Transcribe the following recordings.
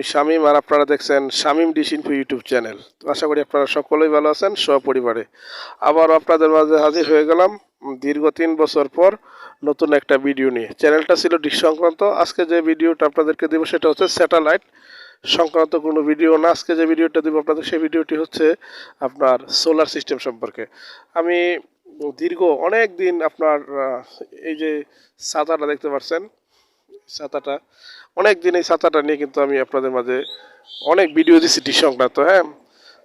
আমি শামীম আর আপনারা দেখছেন Shamim dish info YouTube channel. তো আশা করি আপনারা সকলেই ভালো আছেন, সপরিবারে। আবার আপনাদের মাঝে হাজির হয়ে গেলাম দীর্ঘ তিন বছর পর নতুন একটা ভিডিও নিয়ে। চ্যানেলটা ছিল ডিশ সংক্রান্ত, আজকে যে ভিডিওটা আপনাদেরকে দেবো সেটা হচ্ছে স্যাটেলাইট সংক্রান্ত কোনো ভিডিও না। আজকে যে ভিডিওটা দেবো আপনাদের, সেই ভিডিওটি হচ্ছে আপনার সোলার সিস্টেম সম্পর্কে। আমি দীর্ঘ অনেক দিন আপনার এই যে ছাতাটা দেখতে পাচ্ছেন ছাতাটা। অনেক দিন এই ছাতাটা নিয়ে কিন্তু আমি আপনাদের মাঝে অনেক ভিডিও দিচ্ছি ডিশ সংক্রান্ত হ্যাঁ?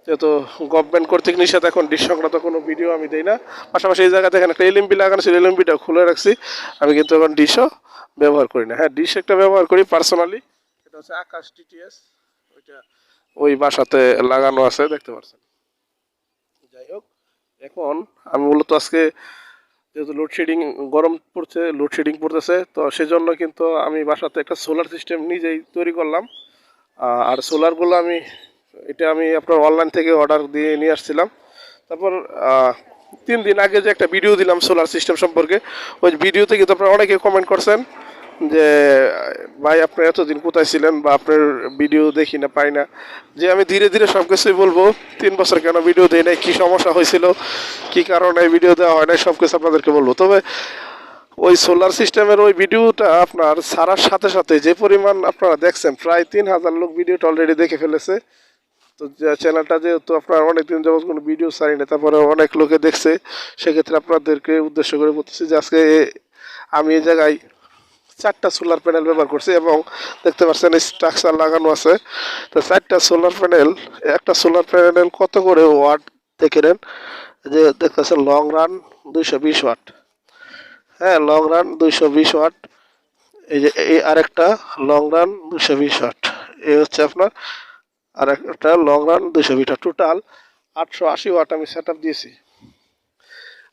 যেহেতু গভর্নমেন্ট কর্তৃক নিষেধ, এখন ডিশ সংক্রান্ত কোনো ভিডিও আমি দিই না। পাশাপাশি এই জায়গাতে এখানে একটা এলএমপি লাগানো ছিল এলএমপিটা খুলে রাখছি। আমি কিন্তু এখন ডিশও ব্যবহার করি না হ্যাঁ? ডিশ একটা ব্যবহার করি পার্সোনালি এটা হচ্ছে আকাশ টিটিএস ওইটা ওই বাসাতে লাগানো আছে, দেখতে পাচ্ছেন যাই হোক, এখন আমি মূলত আজকে যেহেতু লোডশেডিং গরম পড়ছে লোডশেডিং পড়তেছে, তো সেজন্য কিন্তু আমি বাসাতে একটা সোলার সিস্টেম নিজেই তৈরি করলাম। আর সোলারগুলো আমি, এটা আমি আপনার অনলাইন থেকে অর্ডার দিয়ে নিয়ে আসছিলাম। তারপর তিন দিন আগে যে একটা ভিডিও দিলাম সোলার সিস্টেম সম্পর্কে, ওই ভিডিওতে কিন্তু আপনারা অনেকে কমেন্ট করছেন। যে, ভাই, আপনি এতদিন কোথায় ছিলেন বা আপনার ভিডিও দেখি না, পাই না? যে, আমি ধীরে ধীরে সব কিছুই বলব, তিন বছর কেন ভিডিও দেই নাই? কী সমস্যা হয়েছিল? কী কারণে ভিডিও দেওয়া হয় নাই? সব কিছু আপনাদেরকে বলব। তবে ওই সোলার সিস্টেমের ওই ভিডিওটা আপনার ছাড়ার সাথে সাথে যে পরিমাণ আপনারা দেখছেন, প্রায় তিন হাজার লোক ভিডিওটা অলরেডি দেখে ফেলেছে। তো চ্যানেলটা যেহেতু আপনার অনেকদিন যাবত কোনো ভিডিও ছাড়ি তারপরে অনেক লোকে দেখছে, সেক্ষেত্রে আপনাদেরকে উদ্দেশ্য করে বলতেছি যে, আজকে আমি এই জায়গায় চারটা সোলার প্যানেল ব্যবহার করছি এবং দেখতে পাচ্ছেন স্ট্রাকচার লাগানো আছে। তো চারটা সোলার প্যানেল একটা সোলার প্যানেল কত করে ওয়াট দেখে নেন? যে দেখতে পাচ্ছেন লং রান দুইশো বিশ ওয়াট হ্যাঁ লং রান দুইশো বিশ ওয়াট এই যে এই আরেকটা লং রান দুশো বিশ ওয়াট এই হচ্ছে আপনার আর একটা লং রান দুশো বিশ ওয়াট টোটাল আটশো আশি ওয়াট আমি সেট দিয়েছি।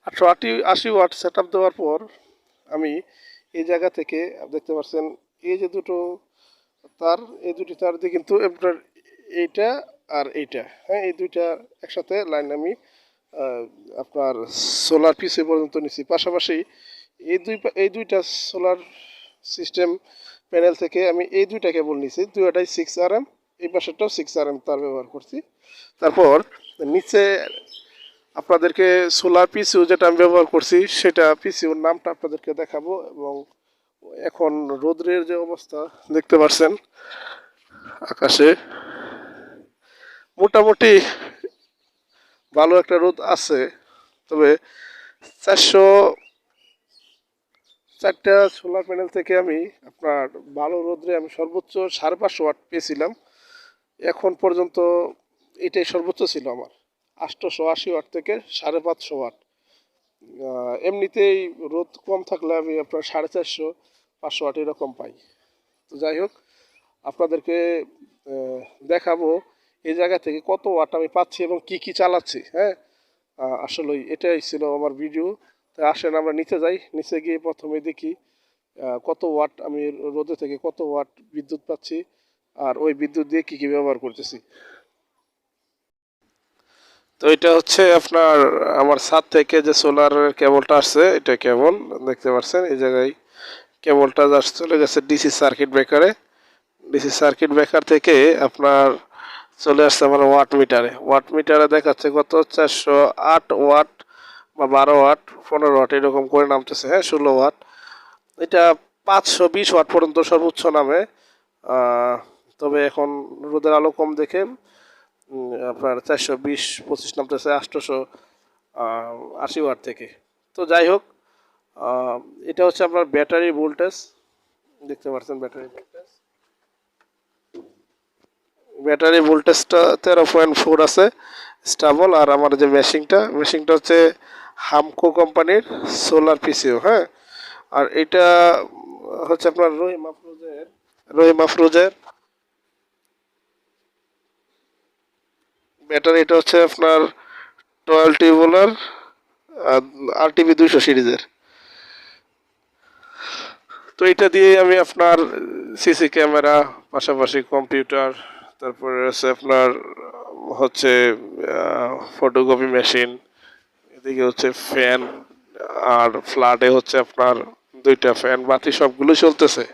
আটশো আশি আশি ওয়াট সেট আপ দেওয়ার পর আমি এই জায়গা থেকে দেখতে পাচ্ছেন এই যে দুটো তার, এই দুটি তার দিয়ে কিন্তু আপনার এইটা আর এইটা হ্যাঁ এই দুইটা একসাথে লাইন আমি আপনার সোলার পিসে পর্যন্ত নিচ্ছি পাশাপাশি এই দুই এই দুইটা সোলার সিস্টেম প্যানেল থেকে আমি এই দুইটা কেবল নিছি। দুইটাই সিক্স আর এম এই পাশেরটাও সিক্স আর এম তার ব্যবহার করছি। তারপর নিচে আপনাদেরকে সোলার পিসিউ যেটা আমি ব্যবহার করছি, সেটা পিসিউর নামটা আপনাদেরকে দেখাবো এবং এখন রোদ্রের যে অবস্থা দেখতে পাচ্ছেন আকাশে, মোটামুটি ভালো একটা রোদ আছে, তবে চারশো চারটা সোলার প্যানেল থেকে আমি আপনার ভালো রোদ্রে আমি সর্বোচ্চ সাড়ে পাঁচশো ওয়াট পেয়েছিলাম, এখন পর্যন্ত এটাই সর্বোচ্চ ছিল আমার। আটশোশো আশি ওয়াট থেকে সাড়ে পাঁচশো ওয়াট। এমনিতেই রোদ কম থাকলে আমি আপনার সাড়ে চারশো পাঁচশো ওয়াট এরকম পাই। তো যাই হোক আপনাদেরকে দেখাবো এই জায়গা থেকে কত ওয়াট আমি পাচ্ছি এবং কি কি চালাচ্ছি হ্যাঁ? আহ, আসলেই এটাই ছিল আমার ভিডিও। তাই আসেন আমরা নিচে যাই। নিচে গিয়ে প্রথমে দেখি কত ওয়াট আমি রোদে থেকে কত ওয়াট বিদ্যুৎ পাচ্ছি আর ওই বিদ্যুৎ দিয়ে কী কী ব্যবহার করতেছি। তো এটা হচ্ছে আপনার আমার ছাদ থেকে যে সোলারের কেবলটা আসছে, এটা কেবল, দেখতে পাচ্ছেন, এই জায়গায় কেবলটা জাস্ট চলে গেছে ডিসি সার্কিট ব্রেকারে ডিসি সার্কিট ব্রেকার থেকে আপনার চলে আসছে আমার ওয়াট মিটারে ওয়াট মিটারে দেখাচ্ছে কত? চারশো আট ওয়াট বা বারো ওয়াট পনেরো ওয়াট এরকম করে নামতেছে হ্যাঁ ষোলো ওয়াট এটা পাঁচশো বিশ ওয়াট পর্যন্ত সর্বোচ্চ নামে। তবে এখন রোদের আলো কম দেখে আপনার চারশো বিশ, পঁচিশ নামতেছে আটশোশো আশি ওয়াট থেকে। তো যাই হোক এটা হচ্ছে আপনার ব্যাটারি ভোল্টেজ। দেখতে পাচ্ছেন ব্যাটারি ভোল্টেজ। ব্যাটারি ভোল্টেজটা তেরো পয়েন্ট ফোর আছে, স্টাবল। আর আমার যে মেশিনটা মেশিনটা হচ্ছে হামকো কোম্পানির সোলার পিসিও হ্যাঁ? আর এটা হচ্ছে আপনার রহিম আফরোজের রহিম আফরোজের ব্যাটারি এটা হচ্ছে আপনার টুয়েলভ টিউবুলার আর টিভি দুইশো সিরিজের। তো এটা দিয়ে আমি আপনার সিসি ক্যামেরা, পাশাপাশি কম্পিউটার, তারপরে হচ্ছে আপনার, হচ্ছে ফটোকপি মেশিন এদিকে হচ্ছে ফ্যান আর ফ্ল্যাটে হচ্ছে আপনার দুইটা ফ্যান বাতি সবগুলো চলতেছে।